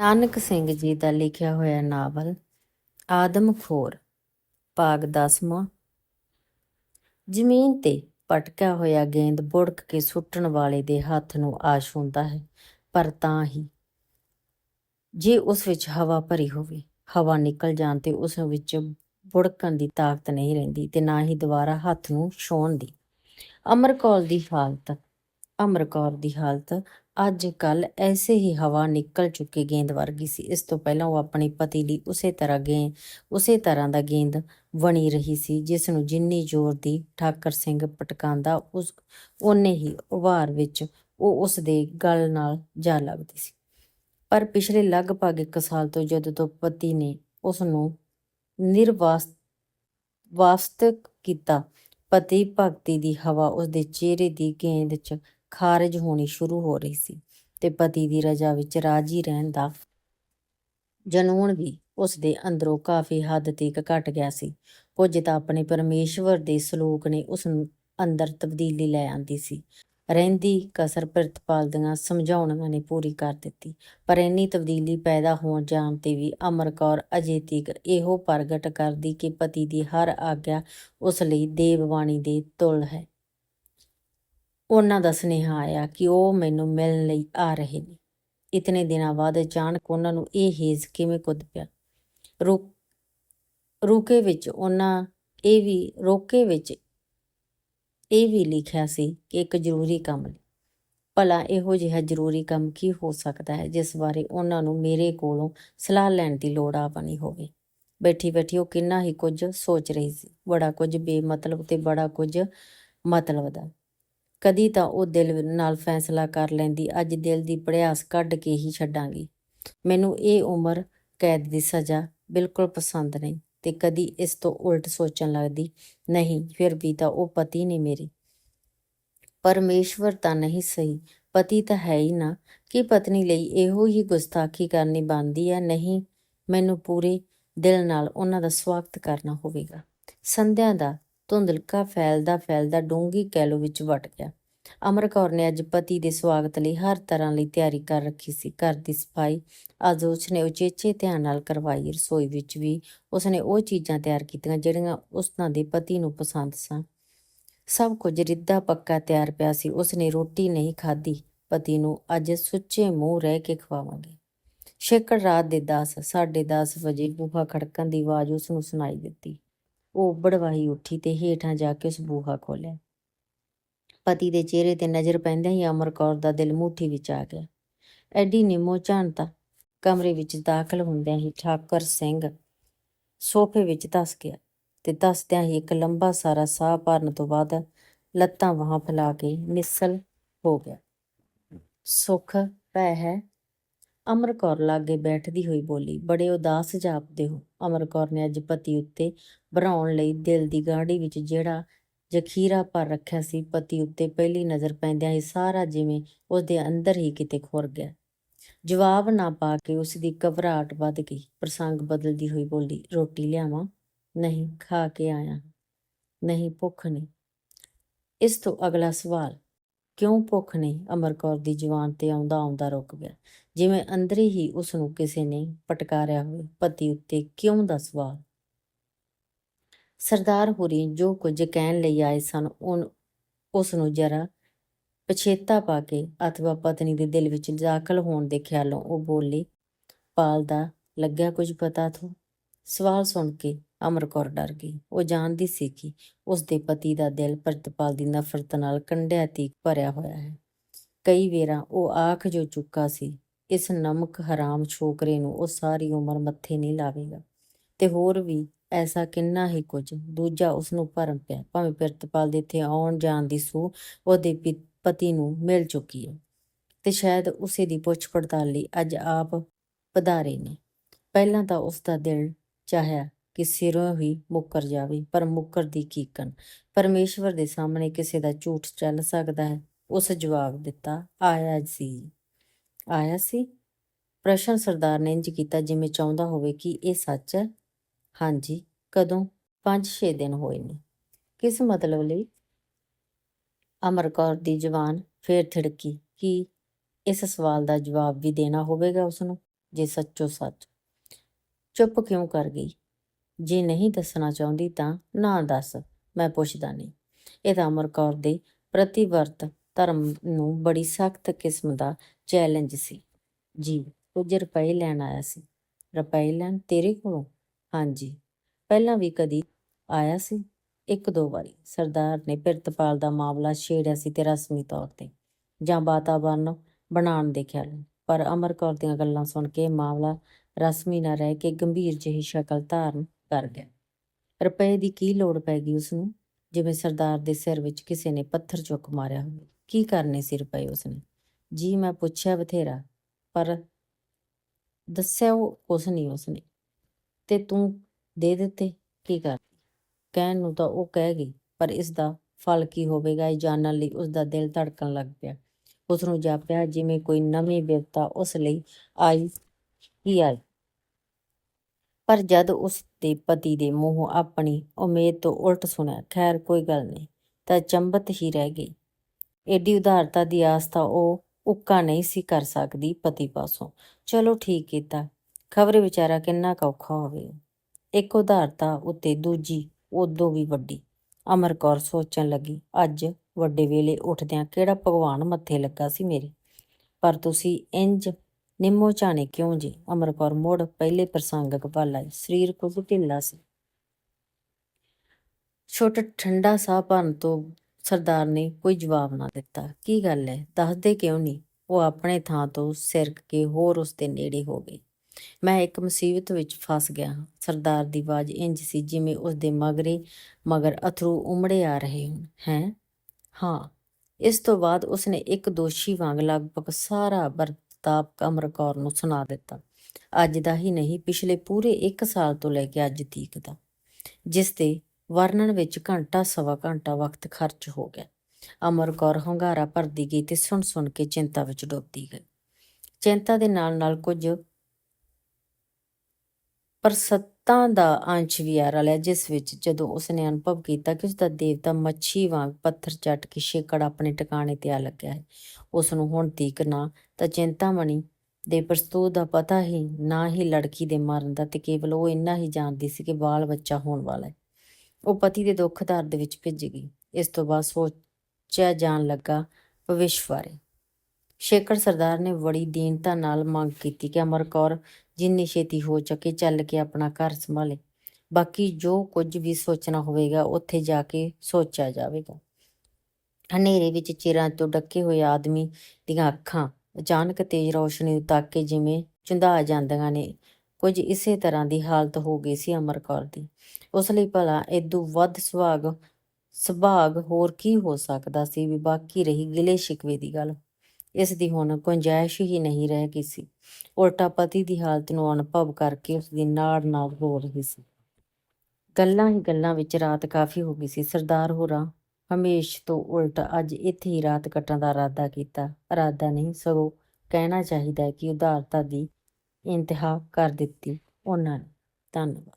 ਨਾਨਕ ਸਿੰਘ ਜੀ ਦਾ ਲਿਖਿਆ ਹੋਇਆ ਨਾਵਲ ਆਦਮਖੋਰ ਭਾਗ ਦਸਵਾਂ। ਜ਼ਮੀਨ ਤੇ ਪਟਕਿਆ ਹੋਇਆ ਗੇਂਦ ਬੁੜਕ ਕੇ ਸੁੱਟਣ ਵਾਲੇ ਦੇ ਹੱਥ ਨੂੰ ਆਸ਼ ਹੁੰਦਾ ਹੈ, ਪਰ ਤਾਂ ਹੀ। ਜੇ ਉਸ ਵਿੱਚ ਹਵਾ ਭਰੀ ਹੋਵੇ, ਹਵਾ ਨਿਕਲ ਜਾਣ ਤੇ ਉਸ ਵਿੱਚ ਬੁੜਕਣ ਦੀ ਤਾਕਤ ਨਹੀਂ ਰਹਿੰਦੀ ਤੇ ਨਾ ਹੀ ਦੁਬਾਰਾ ਹੱਥ ਨੂੰ ਛੋਣ ਦੀ। ਅਮਰਕੌਰ ਦੀ ਹਾਲਤ ਅਮਰਕੌਰ ਦੀ ਹਾਲਤ ਅੱਜ ਕੱਲ ਐਸੇ ਹੀ ਹਵਾ ਨਿਕਲ ਚੁੱਕੀ ਗੇਂਦ ਵਰਗੀ ਸੀ। ਇਸ ਤੋਂ ਪਹਿਲਾਂ ਉਹ ਆਪਣੀ ਪਤੀ ਲਈ ਉਸੇ ਤਰ੍ਹਾਂ ਗੇ, ਉਸੇ ਤਰ੍ਹਾਂ ਦਾ ਗੇਂਦ ਬਣੀ ਰਹੀ ਸੀ ਜਿਸ ਨੂੰ ਜਿੰਨੀ ਜ਼ੋਰ ਦੀ ਠਾਕਰ ਸਿੰਘ ਪਟਕਾਉਂਦਾ, ਉਸ, ਓਨੇ ਹੀ ਉਭਾਰ ਵਿੱਚ ਉਹ ਉਸ ਦੇ ਗਲ ਨਾਲ ਜਾ ਲੱਗਦੀ ਸੀ। ਪਰ ਪਿਛਲੇ ਲਗਭਗ 1 ਸਾਲ ਤੋਂ ਜਦੋਂ ਤੋਂ ਪਤੀ ਨੇ ਉਸ ਨੂੰ ਨਿਰਵਾਸ ਵਾਸਤਵ ਕੀਤਾ, ਪਤੀ ਭਗਤੀ ਦੀ ਹਵਾ ਉਸ ਦੇ ਚਿਹਰੇ ਦੀ ਗੇਂਦ 'ਚ ਖਾਰਜ ਹੋਣੀ ਸ਼ੁਰੂ ਹੋ ਰਹੀ ਸੀ ਤੇ ਪਤੀ ਦੀ ਰਜਾ ਵਿੱਚ ਰਾਜੀ ਰਹਿਣ ਦਾ ਜਨੂਨ ਵੀ ਉਸ ਦੇ ਅੰਦਰੋਂ ਕਾਫੀ ਹੱਦ ਤੱਕ ਘਟ ਗਿਆ ਸੀ। ਕੁਝ ਤਾਂ ਆਪਣੇ ਪਰਮੇਸ਼ਵਰ ਦੇ ਸਲੋਕ ਨੇ ਉਸ ਨੂੰ ਅੰਦਰ ਤਬਦੀਲੀ ਲੈ ਆਂਦੀ ਸੀ। ਰਹਿੰਦੀ ਕਸਰ ਪ੍ਰਿਤਪਾਲ ਦੀਆਂ ਸਮਝਾਉਣਾਂ ਨੇ ਪੂਰੀ ਕਰ ਦਿੱਤੀ, ਪਰ ਇੰਨੀ ਤਬਦੀਲੀ ਪੈਦਾ ਹੋਣ ਜਾਣ ਤੇ ਵੀ ਅਮਰ ਕੌਰ ਅਜੇ ਤੀਕ ਇਹੋ ਪ੍ਰਗਟ ਕਰਦੀ ਕਿ ਪਤੀ ਦੀ ਹਰ ਆਗਿਆ ਉਸ ਲਈ ਦੇਵਵਾਣੀ ਦੇ ਤੁਲ ਹੈ। ਉਹਨਾਂ ਦਾ ਸੁਨੇਹਾ ਆਇਆ ਕਿ ਉਹ ਮੈਨੂੰ ਮਿਲਣ ਲਈ ਆ ਰਹੇ ਨੇ। ਇਤਨੇ ਦਿਨਾਂ ਬਾਅਦ ਅਚਾਨਕ ਉਹਨਾਂ ਨੂੰ ਇਹ ਹੇਜ਼ ਕਿਵੇਂ ਕੁੱਦ ਪਿਆ? ਰੁਕ ਰੁਕੇ ਵਿੱਚ ਉਹਨਾਂ, ਇਹ ਵੀ, ਰੋਕੇ ਵਿੱਚ ਇਹ ਵੀ ਲਿਖਿਆ ਸੀ ਕਿ ਇੱਕ ਜ਼ਰੂਰੀ ਕੰਮ ਲਈ ਭਲਾ ਇਹੋ ਜਿਹਾ ਜ਼ਰੂਰੀ ਕੰਮ ਕੀ ਹੋ ਸਕਦਾ ਹੈ ਜਿਸ ਬਾਰੇ ਉਹਨਾਂ ਨੂੰ ਮੇਰੇ ਕੋਲੋਂ ਸਲਾਹ ਲੈਣ ਦੀ ਲੋੜ ਆ ਬਣੀ ਹੋਵੇ? ਬੈਠੀ ਬੈਠੀ ਉਹ ਕਿੰਨਾ ਹੀ ਕੁਝ ਸੋਚ ਰਹੀ ਸੀ। ਬੜਾ ਕੁਝ ਬੇਮਤਲਬ ਤੇ ਬੜਾ ਕੁਝ ਮਤਲਬ ਦਾ। ਕਦੀ ਤਾਂ ਉਹ ਦਿਲ ਨਾਲ ਫੈਸਲਾ ਕਰ ਲੈਂਦੀ, ਅੱਜ ਦਿਲ ਦੀ ਪੜਿਆਸ ਕੱਢ ਕੇ ਹੀ ਛੱਡਾਂਗੀ। ਮੈਨੂੰ ਇਹ ਉਮਰ ਕੈਦ ਦੀ ਸਜ਼ਾ ਬਿਲਕੁਲ ਪਸੰਦ ਨਹੀਂ ਤੇ ਕਦੀ ਇਸ ਤੋਂ ਉਲਟ ਸੋਚਣ ਲੱਗਦੀ, ਨਹੀਂ, ਫਿਰ ਵੀ ਤਾਂ ਉਹ ਪਤੀ ਨਹੀਂ ਮੇਰੇ। ਪਰਮੇਸ਼ਵਰ ਤਾਂ ਨਹੀਂ ਸਹੀ, ਪਤੀ ਤਾਂ ਹੈ ਹੀ ਨਾ। ਕਿ ਪਤਨੀ ਲਈ ਇਹੋ ਹੀ ਗੁਸਤਾਖੀ ਕਰਨੀ ਬਣਦੀ ਹੈ? ਨਹੀਂ, ਮੈਨੂੰ ਪੂਰੇ ਦਿਲ ਨਾਲ ਉਹਨਾਂ ਦਾ ਸਵਾਗਤ ਕਰਨਾ ਹੋਵੇਗਾ। ਸੰਧਿਆ ਦਾ ਧੁੰਦਲਕਾ ਫੈਲਦਾ ਫੈਲਦਾ ਡੂੰਗੀ ਕੈਲੋ ਵਿੱਚ ਵਟ ਗਿਆ। ਅਮਰ ਕੌਰ ਨੇ ਅੱਜ ਪਤੀ ਦੇ ਸਵਾਗਤ ਲਈ ਹਰ ਤਰ੍ਹਾਂ ਲਈ ਤਿਆਰੀ ਕਰ ਰੱਖੀ ਸੀ। ਘਰ ਦੀ ਸਫ਼ਾਈ ਅੱਜ ਉਸਨੇ ਉਚੇਚੇ ਧਿਆਨ ਨਾਲ ਕਰਵਾਈ। ਰਸੋਈ ਵਿੱਚ ਵੀ ਉਸਨੇ ਉਹ ਚੀਜ਼ਾਂ ਤਿਆਰ ਕੀਤੀਆਂ ਜਿਹੜੀਆਂ ਉਸਨਾਂ ਦੇ ਪਤੀ ਨੂੰ ਪਸੰਦ ਸਨ ਸਭ ਕੁਝ ਰਿੱਧਾ ਪੱਕਾ ਤਿਆਰ ਪਿਆ ਸੀ। ਉਸਨੇ ਰੋਟੀ ਨਹੀਂ ਖਾਧੀ। ਪਤੀ ਨੂੰ ਅੱਜ ਸੁੱਚੇ ਮੂੰਹ ਰਹਿ ਕੇ ਖਵਾਵਾਂਗੇ। ਛੇਕੜ ਰਾਤ ਦੇ 10 10:30 ਵਜੇ ਬੂਹਾ ਖੜਕਣ ਦੀ ਆਵਾਜ਼ ਉਸ ਨੂੰ ਸੁਣਾਈ ਦਿੱਤੀ। ਉਹ ਬੜਵਾਈ ਉੱਠੀ ਤੇ ਹੇਠਾਂ ਜਾ ਕੇ ਉਸ ਬੂਹਾ ਖੋਲਿਆ ਪਤੀ ਦੇ ਚਿਹਰੇ ਤੇ ਨਜ਼ਰ ਪੈਂਦਿਆਂ ਹੀ ਅਮਰ ਕੌਰ ਦਾ ਦਿਲ ਮੁੱਠੀ ਵਿੱਚ ਆ ਗਿਆ। ਐਡੀ ਨਿਮੋ ਝਾਂਤਾ, ਕਮਰੇ ਵਿੱਚ ਦਾਖਲ ਹੁੰਦਿਆਂ ਹੀ ਠਾਕਰ ਸਿੰਘ ਸੋਫੇ ਵਿੱਚ ਧਸ ਗਿਆ ਤੇ ਧਸਦਿਆਂ ਹੀ ਇੱਕ ਲੰਬਾ ਸਾਰਾ ਸਾਹ ਭਰਨ ਤੋਂ ਬਾਅਦ ਲੱਤਾਂ ਵਾਹਾਂ ਫੈਲਾ ਕੇ ਨਿਸਲ ਹੋ ਗਿਆ। ਸੁੱਖ ਪੈ ਹੈ ਅਮਰ ਕੌਰ ਲਾਗੇ ਬੈਠਦੀ ਹੋਈ ਬੋਲੀ, ਬੜੇ ਉਦਾਸ ਜਾਪਦੇ ਹੋ। ਅਮਰ ਕੌਰ ਨੇ ਅੱਜ ਪਤੀ ਉੱਤੇ ਭਰਾਉਣ ਲਈ ਦਿਲ ਦੀ ਗਾੜੀ ਵਿੱਚ ਜਿਹੜਾ ਜ਼ਖੀਰਾ ਭਰ ਰੱਖਿਆ ਸੀ, ਪਤੀ ਉੱਤੇ ਪਹਿਲੀ ਨਜ਼ਰ ਪੈਂਦਿਆਂ ਹੀ ਸਾਰਾ ਜਿਵੇਂ ਉਸ ਦੇ ਅੰਦਰ ਹੀ ਕਿਤੇ ਖੁਰ ਗਿਆ। ਜਵਾਬ ਨਾ ਪਾ ਕੇ ਉਸ ਦੀ ਘਬਰਾਹਟ ਵੱਧ ਗਈ। ਪ੍ਰਸੰਗ ਬਦਲਦੀ ਹੋਈ ਬੋਲੀ, ਰੋਟੀ ਲਿਆਵਾਂ? ਨਹੀਂ, ਖਾ ਕੇ ਆਇਆ। ਨਹੀਂ, ਭੁੱਖ ਨਹੀਂ। ਇਸ ਤੋਂ ਅਗਲਾ ਸਵਾਲ ਕਿਉਂ ਭੁੱਖ ਨਹੀਂ? ਅਮਰ ਕੌਰ ਦੀ ਜਵਾਨ ਤੇ ਆਉਂਦਾ ਆਉਂਦਾ ਰੁਕ ਗਿਆ। ਜਿਵੇਂ ਅੰਦਰ ਹੀ ਉਸ ਨੂੰ ਕਿਸੇ ਨੇ ਪਟਕਾਰਿਆ ਹੋਵੇ, ਪਤੀ ਉੱਤੇ ਕਿਉਂ ਦਾ ਸਵਾਲ? ਸਰਦਾਰ ਹੋਰੀ ਜੋ ਕੁਝ ਕਹਿਣ ਲਈ ਆਏ ਸਨ, ਉਨ ਉਸ ਨੂੰ ਜਰਾ ਪਛੇਤਾ ਪਾ ਕੇ ਅਥਵਾ ਪਤਨੀ ਦੇ ਦਿਲ ਵਿੱਚ ਦਾਖਲ ਹੋਣ ਦੇ ਖਿਆਲੋਂ ਉਹ ਬੋਲੀ, ਪਾਲ ਦਾ, ਲੱਗਿਆ ਕੁਝ ਪਤਾ ਥੋ? ਸਵਾਲ ਸੁਣ ਕੇ ਅਮਰ ਕੌਰ ਡਰ ਗਈ। ਉਹ ਜਾਣਦੀ ਸੀ ਕਿ ਉਸ ਦੇ ਪਤੀ ਦਾ ਦਿਲ ਪ੍ਰਤਪਾਲ ਦੀ ਨਫ਼ਰਤ ਨਾਲ ਕੰਡਿਆ ਤੀਕ ਭਰਿਆ ਹੋਇਆ ਹੈ। ਕਈ ਵੇਰਾਂ ਉਹ ਆਖ ਜੋ ਚੁੱਕਾ ਸੀ, ਇਸ ਨਮਕ ਹਰਾਮ ਛੋਕਰੇ ਨੂੰ ਉਹ ਸਾਰੀ ਉਮਰ ਮੱਥੇ ਨਹੀਂ ਲਾਵੇਗਾ। ਤੇ ਹੋਰ ਵੀ ਐਸਾ ਕਿੰਨਾ ਹੀ ਕੁਝ, ਦੂਜਾ ਉਸ ਨੂੰ ਭਰਮ ਪਿਆ। ਭਾਵੇਂ ਪ੍ਰਿਤਪਾਲ ਦੇ ਇੱਥੇ ਆਉਣ ਜਾਣ ਦੀ ਸੂ ਉਹਦੇ ਪਿ- ਪਤੀ ਨੂੰ ਮਿਲ ਚੁੱਕੀ ਹੈ। ਤੇ ਸ਼ਾਇਦ ਉਸੇ ਦੀ ਪੁੱਛ ਪੜਤਾਲ ਲਈ ਅੱਜ ਆਪ ਪਧਾਰੇ ਨੇ। ਪਹਿਲਾਂ ਤਾਂ ਉਸ ਦਾ ਦਿਲ ਚਾਹਿਆ ਕਿ ਸਿਰੋਂ ਹੀ ਮੁੱਕਰ ਜਾਵੇ, ਪਰ ਮੁੱਕਰ ਦੀ ਕੀਕਨ ਪਰਮੇਸ਼ਵਰ ਦੇ ਸਾਹਮਣੇ ਕਿਸੇ ਦਾ ਝੂਠ ਚੱਲ ਸਕਦਾ ਹੈ। ਉਸ ਜਵਾਬ ਦਿੱਤਾ, ਆਇਆ ਸੀ। ਆਇਆ ਸੀ? ਪ੍ਰਸ਼ਨ ਸਰਦਾਰ ਨੇ ਇੰਜ ਕੀਤਾ ਜਿਵੇਂ ਚਾਹੁੰਦਾ ਹੋਵੇ ਕਿ ਇਹ ਸੱਚ ਹੈ। ਹਾਂਜੀ, ਕਦੋਂ? 5-6 ਦਿਨ ਹੋਏ ਨੇ। ਕਿਸ ਮਤਲਬ ਲਈ? ਅਮਰ ਕੌਰ ਦੀ ਜਵਾਨ ਫੇਰ ਥਿੜਕੀ, ਕਿ ਇਸ ਸਵਾਲ ਦਾ ਜਵਾਬ ਵੀ ਦੇਣਾ ਹੋਵੇਗਾ ਉਸ ਨੂੰ ਜੇ ਸੱਚੋ ਸੱਚ। ਚੁੱਪ ਕਿਉਂ ਕਰ ਗਈ? ਜੇ ਨਹੀਂ ਦੱਸਣਾ ਚਾਹੁੰਦੀ ਤਾਂ ਨਾ ਦੱਸ, ਮੈਂ ਪੁੱਛਦਾ ਨਹੀਂ। ਇਹ ਤਾਂ ਅਮਰ ਕੌਰ ਦੇ ਪ੍ਰਤੀਵਰਤ ਧਰਮ ਨੂੰ ਬੜੀ ਸਖਤ ਕਿਸਮ ਦਾ ਚੈਲੰਜ ਸੀ। ਜੀ, ਕੁਝ ਰੁਪਏ ਲੈਣ ਆਇਆ ਸੀ। ਰੁਪਏ ਲੈਣ ਤੇਰੇ ਕੋਲੋਂ? ਹਾਂਜੀ। ਪਹਿਲਾਂ ਵੀ ਕਦੀ ਆਇਆ ਸੀ? ਇੱਕ ਦੋ ਵਾਰੀ। ਸਰਦਾਰ ਨੇ ਪਿਰਤਪਾਲ ਦਾ ਮਾਮਲਾ ਛੇੜਿਆ ਸੀ ਤੇ ਰਸਮੀ ਤੌਰ ਤੇ। ਜਾਂ ਵਾਤਾਵਰਨ ਬਣਾਉਣ ਦੇ ਖਿਆਲ ਪਰ ਅਮਰ ਕੌਰ ਦੀਆਂ ਗੱਲਾਂ ਸੁਣ ਕੇ ਮਾਮਲਾ ਰਸਮੀ ਨਾ ਰਹਿ ਕੇ ਗੰਭੀਰ ਜਿਹੀ ਸ਼ਕਲ ਧਾਰਨ ਕਰ ਗਿਆ। ਰੁਪਏ ਦੀ ਕੀ ਲੋੜ ਪੈ ਗਈ ਉਸ ਨੂੰ ਜਿਵੇਂ ਸਰਦਾਰ ਦੇ ਸਿਰ ਵਿੱਚ ਕਿਸੇ ਨੇ ਪੱਥਰ ਚੁੱਕ ਮਾਰਿਆ ਹੋਵੇ। ਕੀ ਕਰਨੇ ਸੀ ਰੁਪਏ ਉਸਨੇ? ਜੀ, ਮੈਂ ਪੁੱਛਿਆ ਬਥੇਰਾ, ਪਰ ਦੱਸਿਆ ਉਹ ਕੁਛ ਨਹੀਂ ਉਸਨੇ। ਤੇ ਤੂੰ ਦੇ ਦਿੱਤੇ? ਕੀ ਕਰ? ਕਹਿਣ ਨੂੰ ਤਾਂ ਉਹ ਕਹਿ ਗਈ, ਪਰ ਇਸ ਦਾ ਫਲ ਕੀ ਹੋਵੇਗਾ? ਇਹ ਜਾਣਨ ਲਈ ਉਸ ਦਾ ਦਿਲ ਧੜਕਣ ਲੱਗ ਪਿਆ। ਉਸ ਨੂੰ ਜਾਪਿਆ, ਜਿਵੇਂ ਕੋਈ ਨਵੀਂ ਬਿਪਤਾ ਉਸ ਲਈ ਆਈ ਹੀ ਆਈ। ਪਰ ਜਦ ਉਸ ਦੇ ਪਤੀ ਦੇ ਮੂੰਹੋਂ ਆਪਣੀ ਉਮੀਦ ਤੋਂ ਉਲਟ ਸੁਣਿਆ, ਖੈਰ, ਕੋਈ ਗੱਲ ਨਹੀਂ, ਤਾਂ ਚੰਬਤ ਹੀ ਰਹਿ ਗਈ। ਏਡੀ ਉਦਾਰਤਾ ਦੀ ਆਸ ਤਾਂ ਉਹ ਉੱਕਾ ਨਹੀਂ ਸੀ ਕਰ ਸਕਦੀ ਪਤੀ ਪਾਸੋਂ। ਚਲੋ ਠੀਕ ਕੀਤਾ, ਖਬਰ ਵਿਚਾਰਾ ਕਿੰਨਾ ਕੁ ਔਖਾ ਹੋਵੇ ਇੱਕ ਉਦਾਰਤਾ ਉੱਤੇ ਦੂਜੀ ਉਦੋਂ ਵੀ ਵੱਡੀ। ਅਮਰ ਕੌਰ ਸੋਚਣ ਲੱਗੀ, ਅੱਜ ਵੱਡੇ ਵੇਲੇ ਉੱਠਦਿਆਂ ਕਿਹੜਾ ਭਗਵਾਨ ਮੱਥੇ ਲੱਗਾ ਸੀ ਮੇਰੇ? ਪਰ ਤੁਸੀਂ ਇੰਜ ਨਿੰਮੋ ਝਾਣੇ ਕਿਉਂ ਜੀ? ਅਮਰ ਕੌਰ ਮੁੜ ਪਹਿਲੇ ਪ੍ਰਸੰਗਕ ਵੱਲ ਸਰੀਰ ਕੁਝ ਢਿੱਲਾ ਸੀ। ਛੋਟਾ ਠੰਡਾ ਸਾਹ ਭਰਨ ਤੋਂ ਸਰਦਾਰ ਨੇ ਕੋਈ ਜਵਾਬ ਨਾ ਦਿੱਤਾ। ਕੀ ਗੱਲ ਹੈ ਦੱਸਦੇ ਕਿਉਂ ਨਹੀਂ? ਉਹ ਆਪਣੇ ਥਾਂ ਤੋਂ ਸਿਰਕ ਕੇ ਹੋਰ ਉਸ ਦੇ ਨੇੜੇ ਹੋ ਗਈ ਮੈਂ ਇੱਕ ਮੁਸੀਬਤ ਵਿੱਚ ਫਸ ਗਿਆ ਹਾਂ। ਸਰਦਾਰ ਦੀ ਆਵਾਜ਼ ਇੰਜ ਸੀ ਜਿਵੇਂ ਉਸ ਦੇ ਮਗਰੇ ਮਗਰ ਅਥਰੂ ਉਮੜੇ ਆ ਰਹੇ ਹੋਣ। ਹੈ? ਹਾਂ। ਇਸ ਤੋਂ ਬਾਅਦ ਉਸਨੇ ਇੱਕ ਦੋਸ਼ੀ ਵਾਂਗ ਲਗਭਗ ਸਾਰਾ ਵਰਤਾਪ ਕਮਰ ਕੌਰ ਨੂੰ ਸੁਣਾ ਦਿੱਤਾ। ਅੱਜ ਦਾ ਹੀ ਨਹੀਂ, ਪਿਛਲੇ ਪੂਰੇ 1 ਸਾਲ ਤੋਂ ਲੈ ਕੇ ਅੱਜ ਤੀਕ ਦਾ। ਜਿਸ ਦੇ ਵਰਣਨ ਵਿੱਚ ਘੰਟਾ, ਸਵਾ ਘੰਟਾ ਵਕਤ ਖਰਚ ਹੋ ਗਿਆ। ਅਮਰ ਕੌਰ ਹੰਗਾਰਾ ਭਰਦੀ ਗਈ ਤੇ ਸੁਣ ਸੁਣ ਕੇ ਚਿੰਤਾ ਵਿੱਚ ਡੁੱਬਦੀ ਗਈ। ਚਿੰਤਾ ਦੇ ਨਾਲ ਨਾਲ ਕੁਝ ਪਰਸਤਾਂ ਦਾ ਅੰਸ਼ ਵੀ ਆ ਰਲਿਆ, ਜਿਸ ਵਿੱਚ ਜਦੋਂ ਉਸਨੇ ਅਨੁਭਵ ਕੀਤਾ ਕਿ ਉਸਦਾ ਦੇਵਤਾ ਮੱਛੀ ਵਾਂਗ ਪੱਥਰ ਚੱਟ ਕੇ ਛੇਕੜ ਆਪਣੇ ਟਿਕਾਣੇ ਤੇ ਆ ਲੱਗਿਆ ਹੈ ਉਸ ਨੂੰ ਹੁਣ ਤੀਕ ਨਾ ਤਾਂ ਚਿੰਤਾਮਣੀ ਦੇ ਪ੍ਰਸਤੂਤ ਦਾ ਪਤਾ ਹੀ, ਨਾ ਹੀ ਲੜਕੀ ਦੇ ਮਰਨ ਦਾ ਤੇ ਕੇਵਲ ਉਹ ਇੰਨਾ ਹੀ ਜਾਣਦੀ ਸੀ ਕਿ ਬਾਲ ਬੱਚਾ ਹੋਣ ਵਾਲਾ ਹੈ। ਉਹ ਪਤੀ ਦੇ ਦੁੱਖ ਦਰਦ ਵਿੱਚ ਭਿੱਜ ਗਈ, ਇਸ ਤੋਂ ਬਾਅਦ ਸੋਚਿਆ ਜਾਣ ਲੱਗਾ ਭਵਿੱਖ ਬਾਰੇ। ਸ਼ੇਖਰ ਸਰਦਾਰ ਨੇ ਬੜੀ ਦੀਨਤਾ ਨਾਲ ਮੰਗ ਕੀਤੀ ਕਿ ਅਮਰ ਕੌਰ ਜਿੰਨੀ ਛੇਤੀ ਹੋ ਸਕੇ ਚੱਲ ਕੇ ਆਪਣਾ ਘਰ ਸੰਭਾਲੇ। ਬਾਕੀ ਜੋ ਕੁਝ ਵੀ ਸੋਚਣਾ ਹੋਵੇਗਾ, ਉੱਥੇ ਜਾ ਕੇ ਸੋਚਿਆ ਜਾਵੇਗਾ। ਹਨੇਰੇ ਵਿੱਚ ਚਿਰਾਂ ਤੋਂ ਡੱਕੇ ਹੋਏ ਆਦਮੀ ਦੀਆਂ ਅੱਖਾਂ ਅਚਾਨਕ ਤੇਜ਼ ਰੋਸ਼ਨੀ ਤੱਕ ਕੇ ਜਿਵੇਂ ਚੁੰਧਾ ਜਾਂਦੀਆਂ ਨੇ। ਕੁਝ ਇਸੇ ਤਰ੍ਹਾਂ ਦੀ ਹਾਲਤ ਹੋ ਗਈ ਸੀ ਅਮਰ ਕੌਰ ਦੀ। ਉਸ ਲਈ ਭਲਾ ਇਦੋਂ ਵੱਧ ਸੁਭਾਗ ਸੁਭਾਗ ਹੋਰ ਕੀ ਹੋ ਸਕਦਾ ਸੀ ਵੀ ਬਾਕੀ ਰਹੀ ਗਿਲੇ ਸ਼ਿਕਵੇ ਦੀ ਗੱਲ। ਇਸ ਦੀ ਹੁਣ ਗੁੰਜਾਇਸ਼ ਹੀ ਨਹੀਂ ਰਹਿ ਗਈ ਸੀ। ਉਲਟਾ ਪਤੀ ਦੀ ਹਾਲਤ ਨੂੰ ਅਨੁਭਵ ਕਰਕੇ ਉਸ ਦੀ ਨਾੜ ਨਾਲ ਹੋ ਰਹੀ ਸੀ। ਗੱਲਾਂ ਹੀ ਗੱਲਾਂ ਵਿੱਚ ਰਾਤ ਕਾਫੀ ਹੋ ਗਈ ਸੀ। ਸਰਦਾਰ ਹੋਰਾਂ ਹਮੇਸ਼ ਤੋਂ ਉਲਟ ਅੱਜ ਇੱਥੇ ਹੀ ਰਾਤ ਕੱਟਣ ਦਾ ਇਰਾਦਾ ਕੀਤਾ। ਇਰਾਦਾ ਨਹੀਂ, ਸਗੋਂ ਕਹਿਣਾ ਚਾਹੀਦਾ ਕਿ ਉਦਾਰਤਾ ਦੀ ਇੰਤਹਾ ਕਰ ਦਿੱਤੀ ਉਹਨਾਂ ਨੇ। ਧੰਨਵਾਦ।